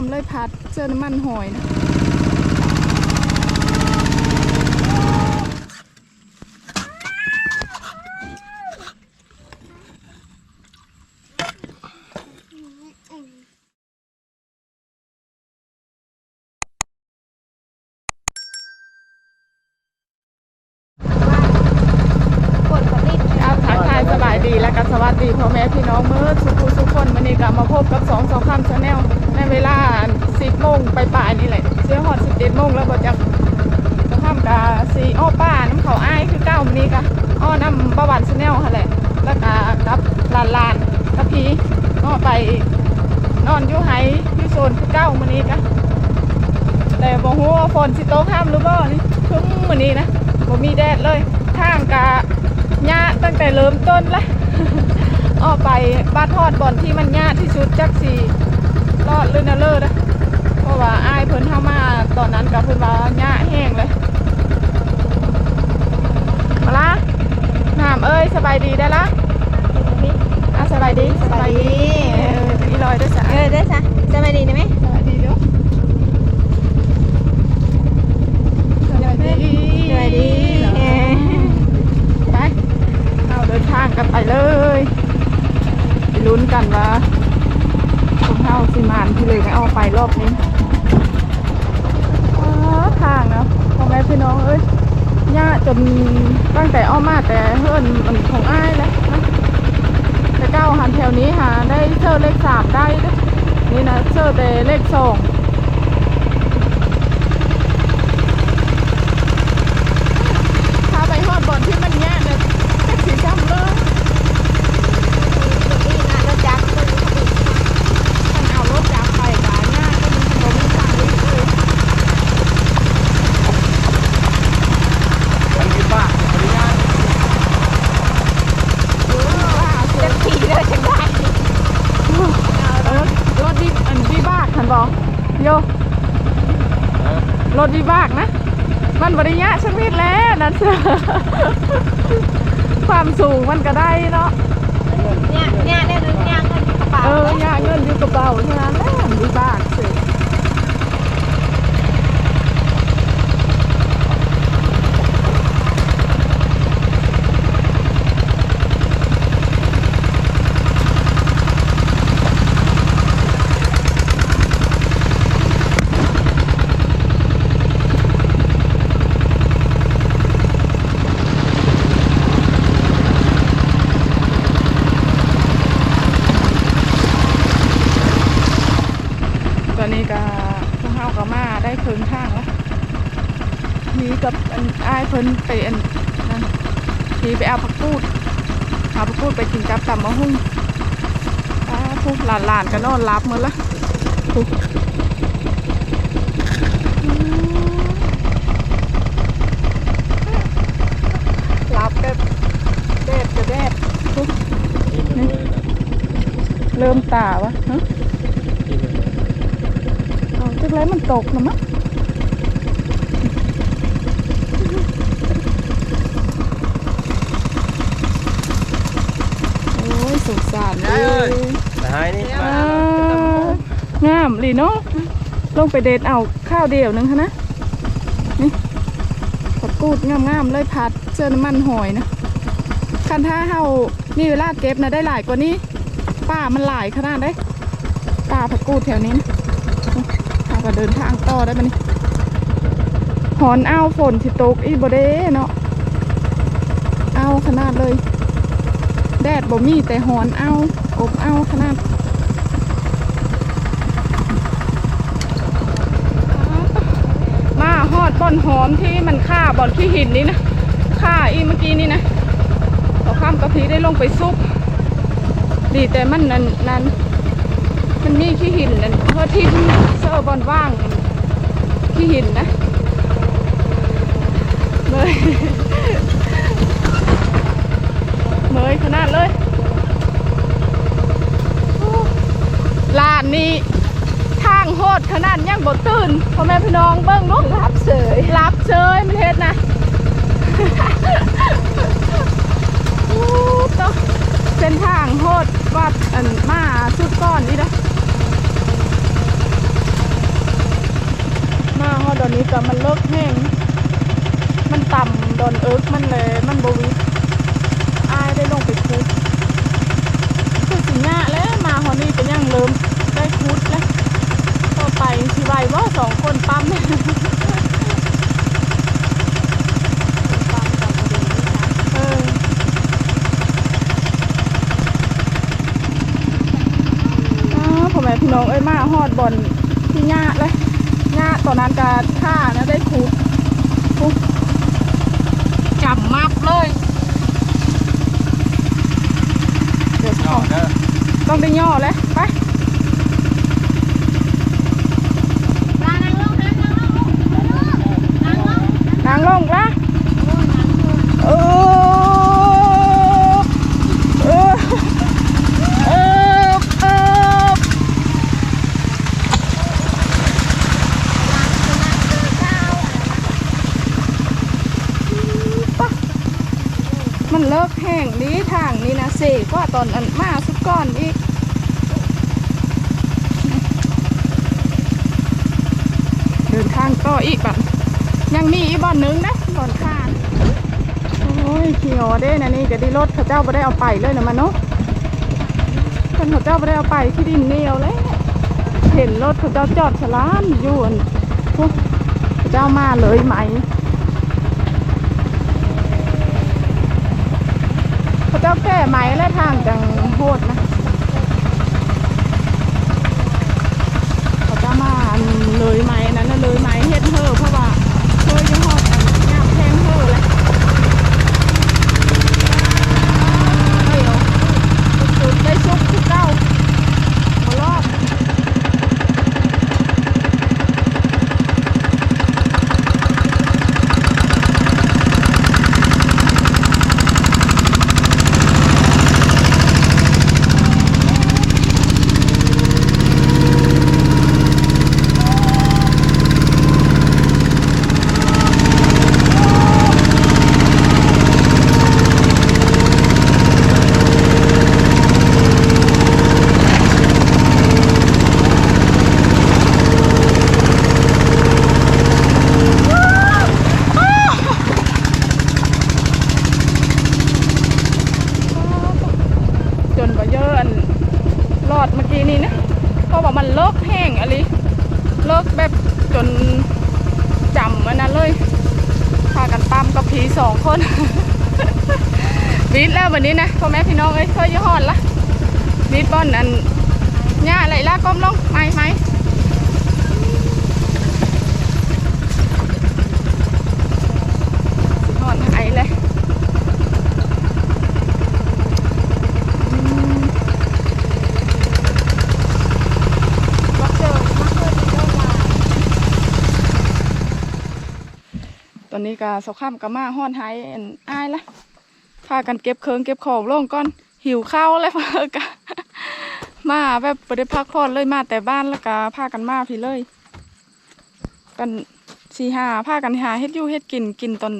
าเลยพัดเจอน้ำมันหอยนะเอาทักทายสบายดีและก็สวัสดีพ่อแม่พี่น้องเมื่อสุขุสุขคนวันนี้ก็มาพบกับสองสองคำชาแนลในเวลาสิบโมงไปป่ายๆนี่แหละเสียหอดสิบเอ็ดโมงแล้วก็จะจะทำกับสีอ้อป้าน้ำ เขาอ้ายคือเก้าวันนี้กะอ้อน้ำประวันชาแนลค่ะแหละแล้วก็กับลานลานกับพีอ้อไปนอนอยู่ไฮอยู่โซนคือเก้าวันนี้กะแต่บอกว่าฝนสิโตกห้ามหรือบ่นี่ครึ้มมื้อนี้นะบ่มีแดดเลยทางกะหญ้าตั้งแต่เริ่มต้นละอ้อไปบ้านทอดบ่อนที่มันหญ้าที่สุดจักสีรอดเลยนเลิศนะเพราะว่าอ้ายเพิ่นเข้ามาตอนนั้นกับเพิ่นว่าหญ้าแห้งเลย มาละน้ำเอ้ยสบายดีได้ละอะสบายดีสบายดีเอออีลอยด้วยจ้ะเออได้จ้ะสบายดีนะไหมสบายดีเด้อสบายดีสบายดีไปเอาเดินทางกันไปเลยไปลุ้นกันว่าของเฮาสิมานที่เลยไม่เอาไปรอบนี้ทางเนาะพ่อแม่พี่น้องเอ้ย ย่าจนตั้งแต่อ้อมมาแต่เฮือนมันของอ้ายแล้วนะแต่เก้าหันแถวนี้หาได้เชื่อเลขสามได้เด้อนี่นะเชือแต่เลขสองถ้าไปฮอดบอลที่มันแย่เนี่ยแท็กซี่จำเลย นี่งานรถจักรก็อยู่ที่ มันเอารถจากไปกาหน้าก็มีถนนทางนี้เลย อันนี้ป้าขออนุญาต เออว่าเสีย จะขี่เลยจังได้ เออรถวิอันวิบากคันบอก โยรถวิบากนะ มันบริยะชมิดแล้วนั่นเสือความสูงมันก็ได้เนาะเนี่ยเนี่ยเนี่ยเงินี่ยเงินกระเป๋าเออยเงินอยู่กระเป๋าเท่านั้นแหละวิบากเสือตอนนี้ก็พวกเฮาก็มาได้ครึ่งทางแล้วมี กับอันอ้ายเพิ่นไปอันนั่นทีไปเอาผักกูดเอาผักกูดไปกินกับตำมะฮุ่งอ้าพวกหลานๆก็นอนรับหมดละรับก็แดดก็แดดเริ่มตาวะฮะเอาจักไรมันตกนะมั้งโอ้ยสงสารเลย นายนี่ อ่า งามลีเนาะลงไปเด็ดเอาข้าวเดียวนึงค่ะนะนี่ผักกูดงามๆเลยพัดเจอน้ำมันหอยนะคันถ้าเฮามีเวลาเก็บนะได้หลายกว่านี้ป่ามันหลายขนาดได้ป่าผักกูดแถวนี้นะเราก็เดินทางต่อได้ปะนี่หอนเอาฝนสิตกอีบ่เด้เนาะเอาขนาดเลย แดดบ่มีแต่หอนเอาอบเอาขนาด มาฮอ ดบ่อนหอมที่มันฆ่าบ่อนขี้หินนี่นะฆ่าอีเมื่อกี้นี่นะเขาข้ามกะพีได้ลงไปซุกดีแต่มันนั่นนั่นมันมีขี้หินนั่นเพราะที่เซอร์บอลว่างขี้หินนะเลยเมยขนาดเลยลานนี้ ทางโหดขนาดยังบ่ตื่นพ่อแม่พี่น้องเบิ้งลูกรับเสยรับเชยมันเฮ็ดนะโอ้ตะเส้นทางโหดวัดอันมาสุดก้อนนี่นะอนนี้ก็มันเลิกแห้งมันต่ำโดนเอิกมันเลยมันบวิอายได้ลงไปคุดคือสิญะแล้วมาฮอนี่ก็ยังเริ่มได้คุด ไปสิไหวว่าสองคนปั๊มเนี่ยปั๊มกับพอดีนี่ค่ะเอออ้าวพ่อแม่พี่น้องเอ้ยมาฮอดบอลที่ญะเลยญะตอนนั้นก็ท่านะได้คุดคุดจับมับเลยเดี๋ยวย่อเด้อต้องได้ย่อเลยไปปลานางลงนางลงนางลง นางละเออเออเออเออมันเลิกแห้งนี้ทางนี้นะเสกว่าตอนอันมาสุดก่อนอีก เดินทางต่ออีกแบบยังมีอีกบ่อนหนึงนะบ่อนข้าง โอ้เขียวเด้นะนี่ก็ได้รถเขาเจ้าไม่ได้เอาไปเลยนะมันเนาะท่านเขาเจ้าไม่ได้เอาไปที่ดินเหนียวเลยเห็นรถเขาเจ้าจอดฉลามอยู่อันพวกเขาเจ้ามาเลยไหมเขาเจ้าแก้ไหมและทางจังโหดนะเขาเจ้ามาเลยไหมนั้นน่ะเลยไหมเฮ็ดเธอเพราะว่าเธอยังหอดอันงามแพงเธอเลยเดี๋ยวสุดๆได้ชุบคือเก้าหัวรอบ จนกว่าเยอะอันรอดเมื่อกี้นี้นะ เพราะว่ามันเลิกแห้งอะไรเลิกแบบจนจำมันนั้นเลยพากันปั๊มกับผีสองคน วิทย์แล้ววันนี้นะพ่อแม่พี่น้องเอ้ยเคยยี่ห้อนละวิทย์บอลอันหญ้าอะไรล่ะก้มลงไม่ไม่หอนไอเลย มักเจอมักเจอที่เจ้าลา ตอนนี้ก็สข้ามกับมาห้อนหายอันอายละพากันเก็บเคิงเก็บของลงก่อนหิวข้าวเลยพากันมาแบบไม่ได้พักผ่อนเลยมาแต่บ้านแล้วก็พากันมาพี่เลย กันสีหาพากันหาเฮ็ดยู่เฮ็ดกินกินตอน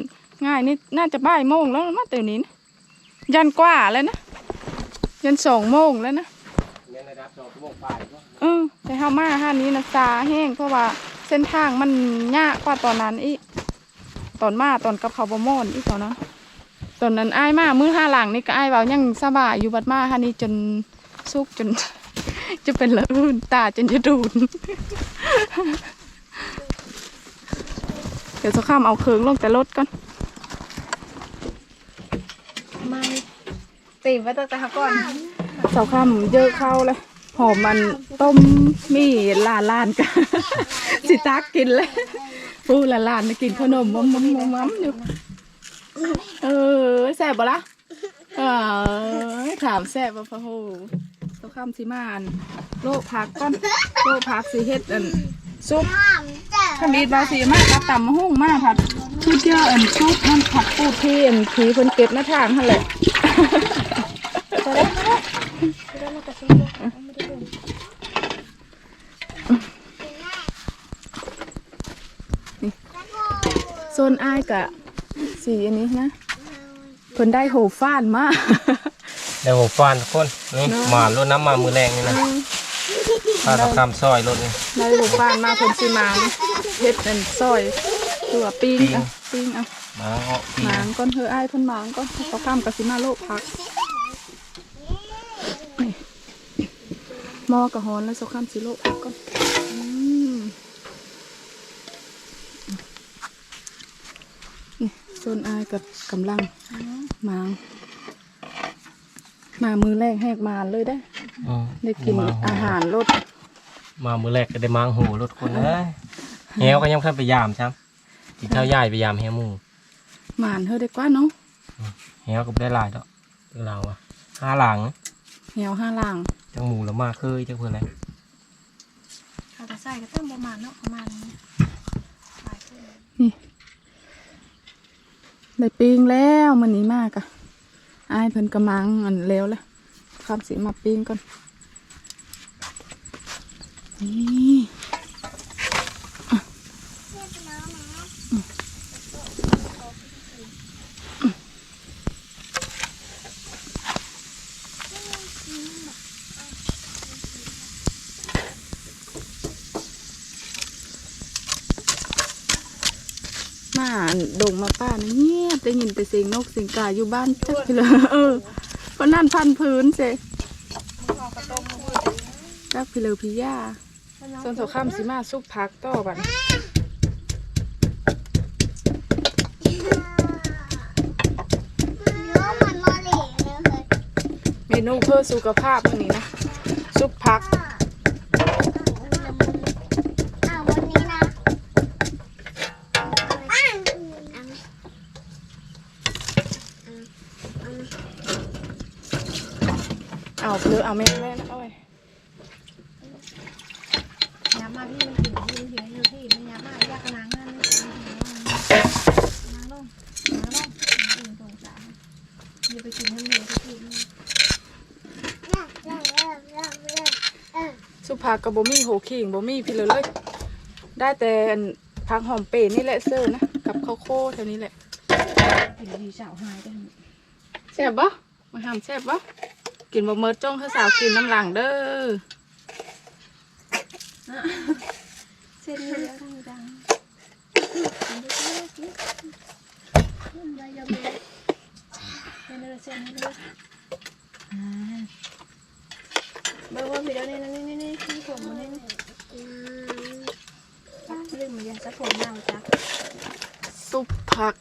ง่ายนี่น่าจะบ่ายโมงแล้วมาเดี๋ยวนี้นะยันกว่าแล้วนะยันสองโมงแล้วนะเรียนระดับสองชั่วโมงปเนาะเออแต่ห้ามาห้านี้นะซาแห้งเพราะว่าเส้นทางมันยากกว่าตอนนั้นอีก ตอนมาตอนกับเขาบะม่อนอีกตอนนั้นตอนนั้นอ้ายมามือห้าหลังนี่ก็อ้ายเบายังสบายอยู่บัดมาห้านี้จนสุกจน จะเป็นละอื่นตาจนจะดูดเดี๋ยวจะข้ามเอาเคืองลงแต่รถก่อนไม่ตีมาตั้งแต่ก่อนเสาข้ามเยอะเข้าเลยหอมมันต้มมีลาลานกันสิตักกินเลย ปูลาลานมากินขนมมัมมัมมัมมัมอยู่เออแซ่บปะล่ะเออถามแซ่บปะพะโหเสาข้ามสิมานโลกพักก่อนโลกพักสิเฮ็ดอันซุปขมีดบาสีมากกับต่ำหุ่งมากผัดพูดเยอะอันซุปมันผัดปูดที่อันผีเพิ่นเก็บหน้าทางหั่นแหละ โซนอ้ายกะสีอันนี้นะเพิ่นได้โหฟ้านมาเดี๋ยวผมฟานทุกคนนี่เนาะมาลุ้นน้ำมามือแรงนี่นะป้าต้องทำซอยรถนี่ในหมู่บ้านมาเพิ่นสิมาเฮ็ดเป็นซอยตัวปิ้งปิ้งอะปิ้งอะมาเหาะปีหมางก่อนเฮออ้ายเพิ่นหมางก่อนเขาข้ามกับสิมาโลกพักนี่หม้อกระหอนแล้วเขาข้ามสิโลกพักก่อนอืม นี่โซนอายกับกำลังหมางมามือแรกแหกมานเลยได้ออืมได้กินมอาหารรสมามื้อแรกก็ได้มางหูรถคนเอ้ยแฮวก็ยังคันไปยามครับกินข้าวย่ายไปยามแฮวหมู่หมานเฮอได้กว่าเนาะแฮวก็บ่ได้หลายดอกเรื่องราวอะห้าหลังเหี่ยวห้าล่างจังหมูละมาเคยจังเพิ่นแหละเขาจะใส่ก็ต้องประมาณเนาะประมาณนี้หลายคนนี่ ได้ปิ้งแล้วมันนี้มากอะอายเพิ่นกระมังอันแล้วแหละข้ามสีมาปิ้งก่อนนี่อะอืมมา ดงมาป้านะเงียบได้ยินแต่เสียงนกเสียงกาอยู่บ้านจักไปเลยเออเพราะนั่นพันพื้นเจจักไปเลยพี่ย่าส่วนสาวข้ามสิมาซุปพักต่อบันเนื้อมันมอเหล่เลยเมนูเพื่อสุขภาพวันนี้นะ ซุปพัก อ้าววันนี้นะอ้าว เอาไปเลยเอาแม่แม่นะเอาไว้ย้ำมาพี่มันถึงยืนถึงอยู่ที่มันย้ำมายากนังนั่นเลยนั่งลงนั่งลงยืนตรงสามอย่าไปกินน้ำเหนียวที่นี่ซุปพักกับบ่มี่โหขิงบ่มี่พี่เลยเลย ได้แต่พักหอมเปรนี่แหละเซอร์นะกับข้าวโค้แถวนี้แหละกินดีสาวหายกันแซ่บบ่มาหามแซ่บบ่ กินบ่เมิดจ้องให้สาวกินน้ำหลังเด้อเส้นเยอะทั้งจังได้ยังไงเส้นเลยเส้นเลยอ่าเบอร์ว่าพี่เดี๋ยวนี้นี่นี่นี่ที่ผมนี่นี่เรื่องมันยังสักผมยาจ้ะซุปผัก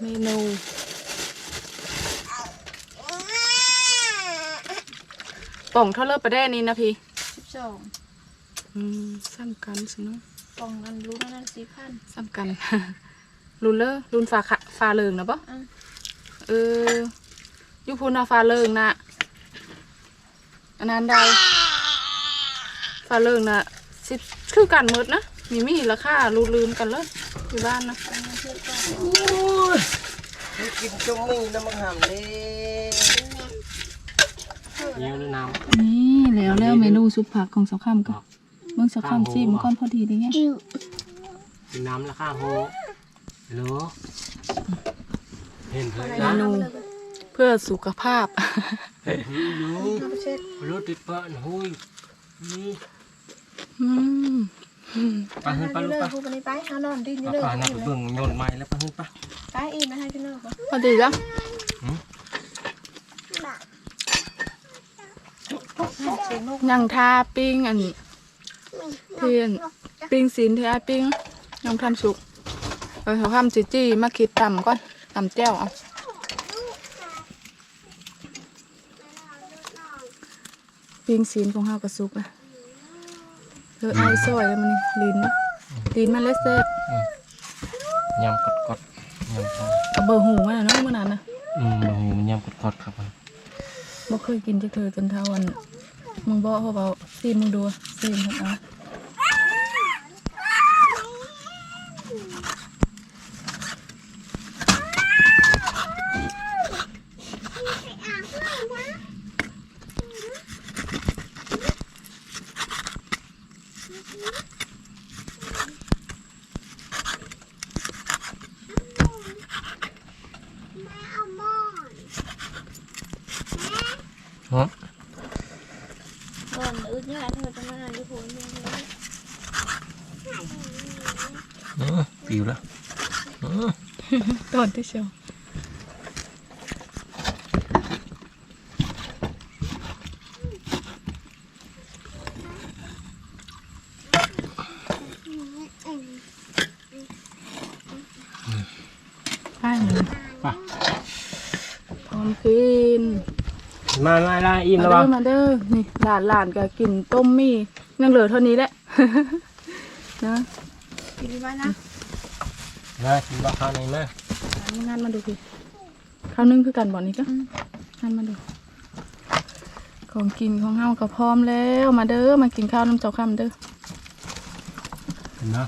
เมนู ป่องเท่าเลิศประเด้นี้นะพี่สิบสองอืมซ้ำกันสิเนาะกล่องกันรู้นั่นสี่พันซ้ำกันรุนเลอร์รุนฟ้าขะฟ้าเลิงนะปะอะเอออยุพูนาฟ้าเลิงนะอันนั้นได้ฟ้าเลิงนะสิคือกันหมดนะมีมีราคารูลืมกันเลยอยู่บ้านนะกินจงมีน้ำมันหำเลย เยี่ยวน้ำนี่แล้วแล้วเมนูซุปผักของสาวข้ามกันเมื่อสาวข้ามซีมันก้อนพอดีได้ไงกินน้ำราคาโฮเหรอเห็นเพื่อนเมนะนูเพื่อสุขภาพเห็นหนูเช็ดรถติดปะหุยนี่อืมไปขึ้นไปลูกเลไปยพูดไปนี่ไปหานอนดินปนี่เลยลาหน้าไปเบิ่งโยนไม้แล้วไปขึ้นไปไปอีกนะให้พี่เลิกปะพอดีแล้ว เสี ยงนกยังทาปิ้งอันเทียนปิ้งสินที่ไอ้ปิ้งยังทันสุกเราเขาทำจีจี้มาคิดตำก่อนตำแจ้วเอาปิ้งสินของเฮากระสุกนะเออไอ้ซอยแล้วมันนี่ลิ้นนะลิ้นมันเล็ดเซ่บยำกดกดยำพอกับเบอร์หูมันนะเนาะเมื่อนั้นนะอืมโอ้โหมันยำกดกดครับมันบ่เคยกินจักเธอจนเท่าวัน มึงบอกเขาบอาซีมึงดูซีมึงเอาฮะนอนอึดเนี่ยเธอจะมา อืมปิวแล้วอืม ตอนที่เชียวใช่เลยไปพร้อมกินมาไล่ไล่อิ่มมาแล้วเด้บ้าอมาเด้อ นี่หลานหลานก็กินต้มมี่ยังเหลือเท่านี้แหละ นะกินที่บ้านนะมากินบ้าข้าวในมาอันนี้ งานมาดูพี่ข้าวนึ่งคือกันบ่นี้ก็งานมาดู ของกินของเฮาก็พร้อมแล้ว มาเด้อ มากินข้าวน้ำเจ้าค่ำเด้อเห็นนะ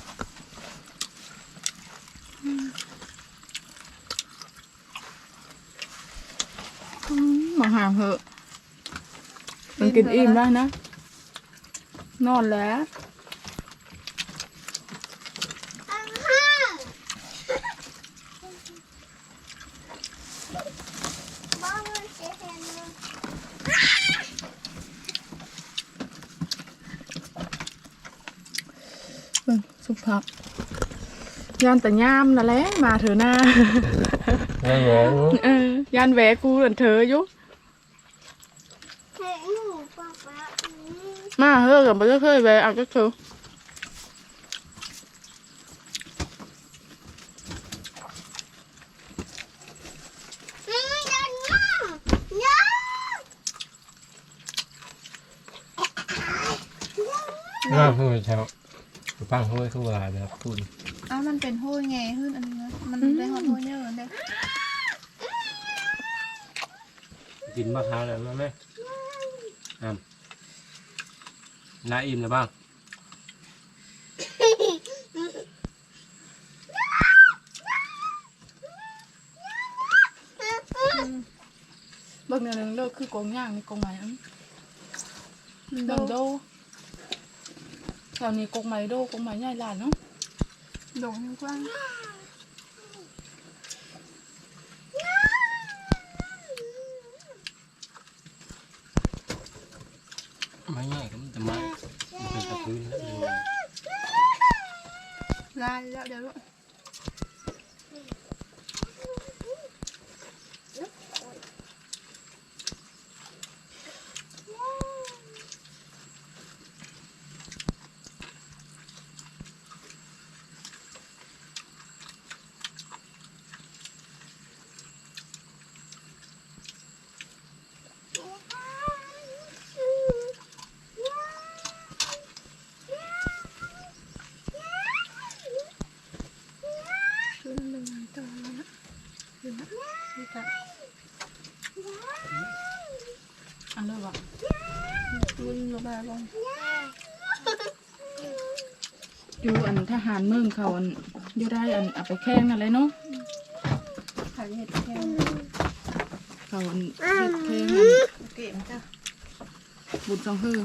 อืมมาหาเหอะ มันกินอิ่มได้นะ นอนแล้ว เบิ่งสุภาพ ยานแต่ย่ามนั่นแหละมาเถอะหน้าแง่แง่เออยานแหวกูเหมื อนเธออยู่มาเฮ้อกับมันก็เคยแหวเอาจักเธอน่าพูดแถวฟังห้วยคือว่าแบบพูดอ้าวมันเป็นโห้ยไงขึ้นอันนี้นะมันได้หอดโห้ยเยอะเลย กินบ้าข้าวแล้วมั้ยแม่อะน่าอิ่มแล้วบ้าง เบิ่งเดี๋ยวนึงเลิกคือกงย่างนี่กงไหมอันมันเบิ่งโดโดแถวนี้กงไหมโดกงไหมใหญ่หลานเนาะ ดงกว้างไม่ง่ายก็มันจะมามันเป็นตะพื้นแล้วเลย ลายแล้วเดี๋ยวลูก ขึ้นหนึ่งตัวแล้วนะขึ้นนะนี่ค่ะ อันเลิกอะ ขึ้นลงมาลง อยู่อันทหารเมืองเขาอันอยู่ได้อันเอาไปแข่งอะไรเนาะขายเห็ดแค่เขาอันเฮ็ดเพลงอันเก่งจ้ะบุญสองฮือ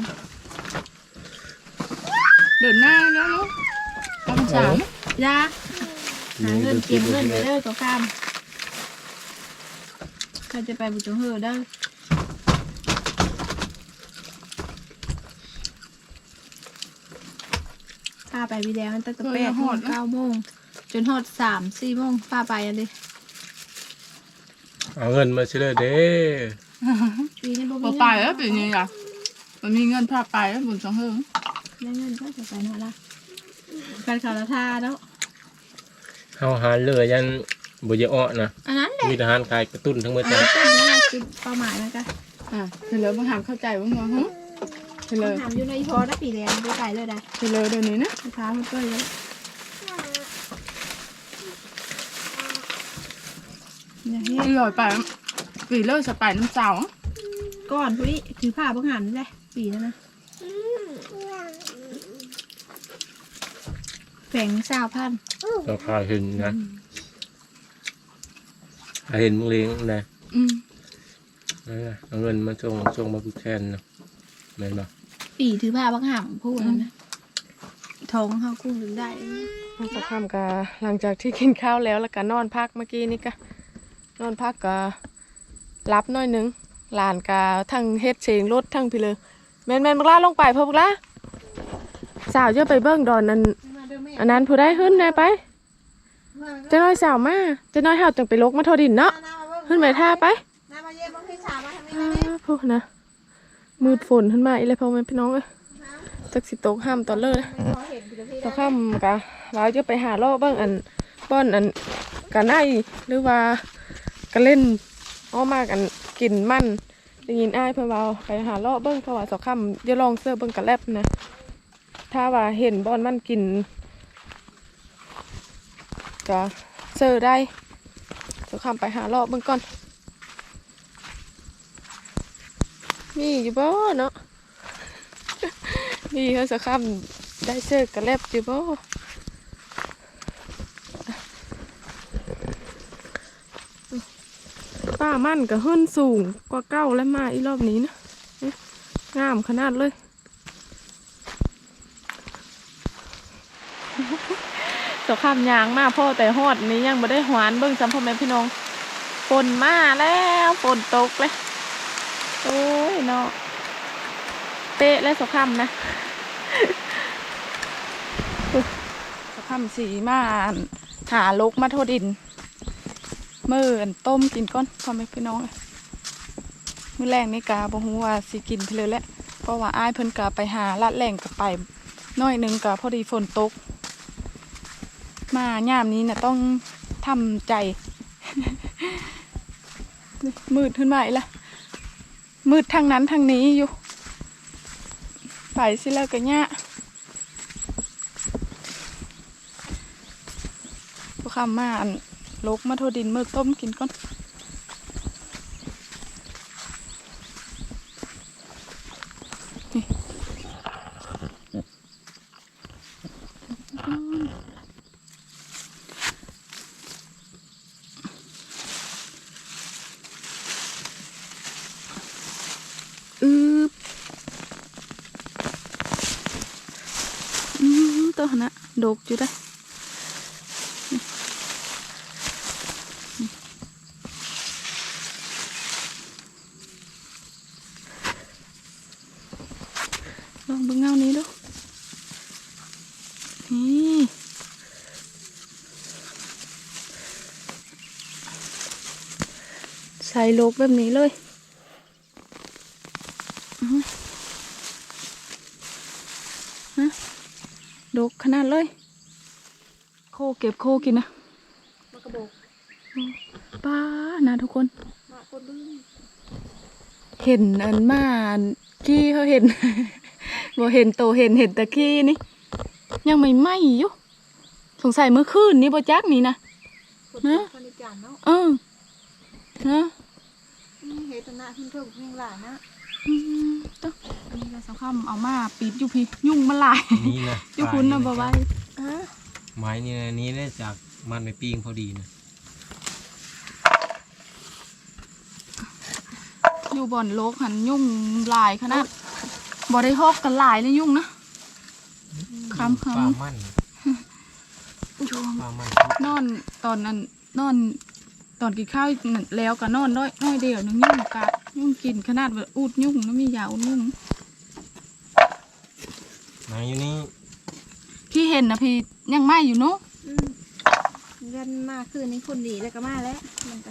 เดินหน้าแล้วเนาะกำสามยาหาเงินเก็บเงินไปเด้อตัวข้ามใครจะไปบุญจงเฮอเด้อพา ไปวีแดงตั้งแต่แปดโมงเก้าโมงจนฮอดสามสี่โมงพาไปอันนี้เอาเงินมาซื้อเลยเด้ปีนี้บ่บ่มีไปแล้วปีนี้อะมันมีเงินพาไปแล้วบุญสองฮือได้เงินก็จะไปหน่อยละการข่าวละท่าแล้วเฮาหาเรือยันบุญอ้อนะอันนั้นแหละมีทหารกายกระตุ้นทั้งหมดอันเลยนี้ต้นนี่คือเป้าหมายนะจ๊ะอะเฉลยบางหามเข้าใจบ้างมั้งฮะ เฉลยถามอยู่ในพอได้ปีแดงไปไกลเลยได้เฉลยเดี๋ยวนี้นะลูกค้ามันเปื่อยเลยเนี่ยเฮ็ดอีลอยไปปีเลิกสไปน้ำเจ้าก่อนพุ้ยถือผ้าบังหันนี่แหละปีแล้วนะแฝงสาวพันธุ์ราคาเห็นนะเห็นมึงเลี้ยงนะอืมเอาเงินมาส่งส่งมาผูกแทนนะแม่นบ่ ปีถือผ้าบังหันพูดนะท้องเขากุ้งถึงได้พอจะทำกะหลังจากที่กินข้าวแล้วแล้วก็นอนพักเมื่อกี้นี่ก็นอนพักก็รับหน้อยหนึงหลานกะทั้งเฮ็ดเสียงรถทั้งพี่เลยแม่นแม่นบักล่าลงไปพอบักล่าสาวเยอะไปเบิ้งดอนนั่นมาเด้อแม่อันนั้นผู้ได้ขึ้นได้ไปจะน้อยสาวมาจะน้อยเฮาจังไปลกมาโทดินเนาะขึ้นไปท่าไปน้ามาเยี่ยมพี่สาวมาทางนี้อ้านะพูดนะ มืดฝนขึ้นมาอีเลยพ่อแม่พี่น้องเอ้ยจักสิตกห้ามตอนเลิกเลยพอเห็นพี่พี่ตอนค่ำกะเราจะไปหาล่อเบ้างอันป้อนอันกันไอหรือว่ากันเล่นอ้อมากอันกินมันได้ยินอ้ายเพื่อนว่าไปหาล่อเบิ้งเพราะว่าสองคำจะลองเสื้อเบิ้งกันแลบนะถ้าว่าเห็นบอนมันกินก็เสื้อได้สองคำไปหาล่อเบิ้งก่อน มีอยู่บ่เนาะมีเขาสองค่ำได้เสื้อกันแลบอยู่บ่ป้ามั่นก็ขึ้นสูงกว่าเก้าแล้วมาอีรอบนี้นะงามขนาดเลยสงครามยางมาพ่อแต่ฮอดนี้ยังไม่ได้หวานเบิ่งซ้ำพ่อแม่พี่น้องฝนมาแล้วฝนตกเลย โอ้ยเนาะเป๊ะแล้วสงครามนะสงครามสีมาหาลกมาโทษดินมืออันต้มกินก้อนพ่อแม่พี่น้องเมื้อแรกนี่กาบ่ฮู้ว่าสิกินเพนเลยแหละเพราะว่าอ้ายเพิ่นกาไปหาลาดแหล่งกับไปน้อยนึงกาพอดีฝนตก มายามนี้น่ะต้องทำใจ มืดขึ้นมาอีกละ มืดทางนั้นทางนี้อยู่ ไปสิเลิกกันเนี่ยพวกคำมาอันลกมาโทดินมือต้มกินก่อนอืบอือ ตัวหนนะดกอยู่ได้อลองเบิ่งเงานี้ดู นี่ ใส่โลกแบบนี้เลยอื้อหือฮะโดก ขนาดเลย โคเก็บโคกินนะมากระบอกป้านะทุกคนมาคนดื้อเห็นอันมาอันกี้เขาเห็นบ่เห็นโตเห็นเห็นแต่กี้นี่ ยังไม่ไหมอยู่สงสัยเมื่อคืนนี้บ่จักนี่นะคนฮะคนในจานเนาะเออนะเฮตนาขึ้นเพิ่มเพียงหลานนะอืม ต้องอันนี้ก็สำคัญเอามาปิดอยู่พี่ยุ่งมันหลายนี่นะอยู่คุณนะบ่ไหว้อะไม้นี่นะนี่ได้จากมันไปปิ้งพอดีนะอยู่บ่อนโลกหันยุ่งหลายขนาดบ่ได้ฮอกกันหลายเลยยุ่งนะคำคปลามันำช่วงปลามันนอนตอนนั้นนอน ตอนกินข้าวนั่นแล้วก็นอนน้อยน้อยเดียวนึงยุ่งกัดยุ่งกินขนาดแบบอูดยุ่งแล้วมียาอูดยุ่งไหนอยู่นี่พี่เห็นนะพี่ยังไม่อยู่เนาะอืมเงินมาคืนนี้คนดีแล้วก็มาแล้วมันไป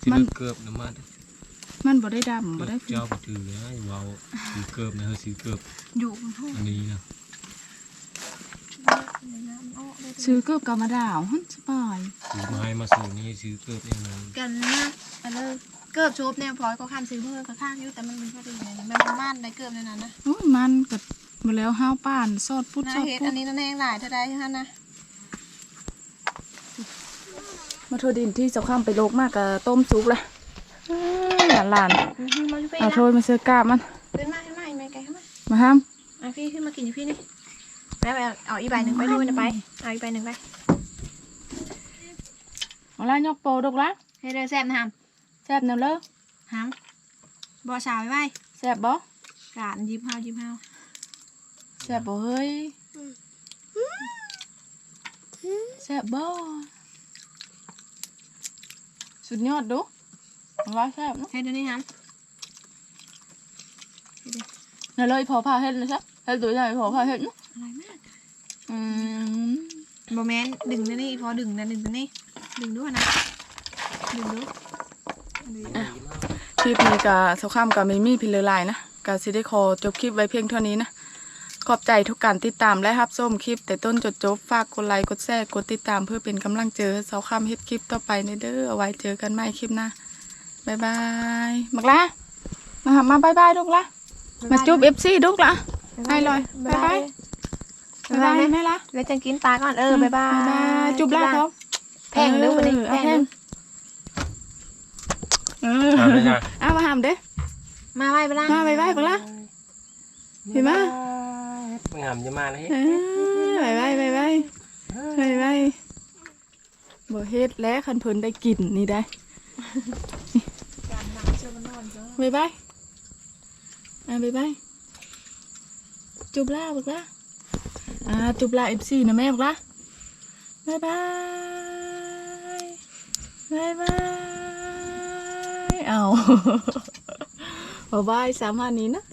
ที่เลือกเกือบนะมาเด้อมันบ่ได้ดำบ่ได้เจ้าไปถือนะเบาถือเกือบนะเฮอถือเกือบอยู่บนห้องอันนี้นะ ซื้อเกือบกามาดาวฮันสบายถือไม้มาสู่นี่ถือเกือบอย่างนั้นกันนะอันนั้นเกือบชบเนี่ยพลอยก็ข้ามซื้อเพื่อนก็ข้างอยู่แต่มันมีพอดีเลยมันมันม่านได้เกือบในนั้นนะโอ้ยมันกับมาแล้วห้าวป่านซอดพุดนาซอดเฮ็ดพุอัดนนี้นั่นเองหลายเท่าใดฮะนะมาโทษดินที่เจ้าข้ามไปโลกมากกับต้มซุปละหลานหลานอือฮึมาอยู่พี่เอานะโทษมาซื้อกาบมันขึ้นมาขึ้นมาอีกไหมไกลขึ้นมามาห้ามอะพี่ขึ้นมากินอยู่พี่นี่ แม่ไปเอาเอาอีกใบหนึ่งไปด้วยนะไป เอาอีกใบหนึ่งไปเอาละยกโปรดกละให้เด้อแซ่บนะฮัมแซ่บแนวเลอฮัมบ่ชาไว้ไว้แซ่บบ่กาดยิบห้าวยิบห้าวแซ่บบ่เฮ้ยแซ่บบ่สุดยอดดูเอาละแซ่บเนาะให้เดี๋ยวนี้ฮัมนั่นเลยพอพาเฮ็ดเลยซะเฮ็ดตัวใหญ่พอพาเฮ็ดเนาะอ ร่อยมากอืมโมเมนต์ดึงนะนี่พอดึงนะดึงนะนี่ดึงด้วยนะดึงดูคลิปนี้ก็สงครามกับไม่มีพิเลหลายนะก็สิได้ขอจบคลิปไว้เพียงเท่านี้นะขอบใจทุกการติดตามและรับชมคลิป แต่ต้นจดจบฝากกดไลค์กดแชร์กดติดตามเพื่อเป็นกำลังเจอเสาคำเฮ็ดคลิปต่อไปในเด้อเอาไว้เจอกันใหม่คลิปหน้าบายบายมักละมาหามาบายบายลูกละมาจุ๊บเอฟซีลูกละให้เลยบายบายบายบายแม่ละแล้วจังกินปลาก่อนเออบายบายบายบายจุ๊บละเขาแพงดูวันนี้เออแพเอางเอดูอถามเลยจ้ะเอามาหามเด้อมาไหว้ไปละมาบายบายบักละเห็นไหมงามจะมาเลยเออบายบายบายบายบายบายบ่เฮ็ดแล้วคันเพิ่นได้กินนี่ได้บายบายอ่าบายบายจุบล่าบักละ อ่าจุบละเอฟซีนะแม่บอกละบายบายบายบายเอาบายบายสามวันนี้นะ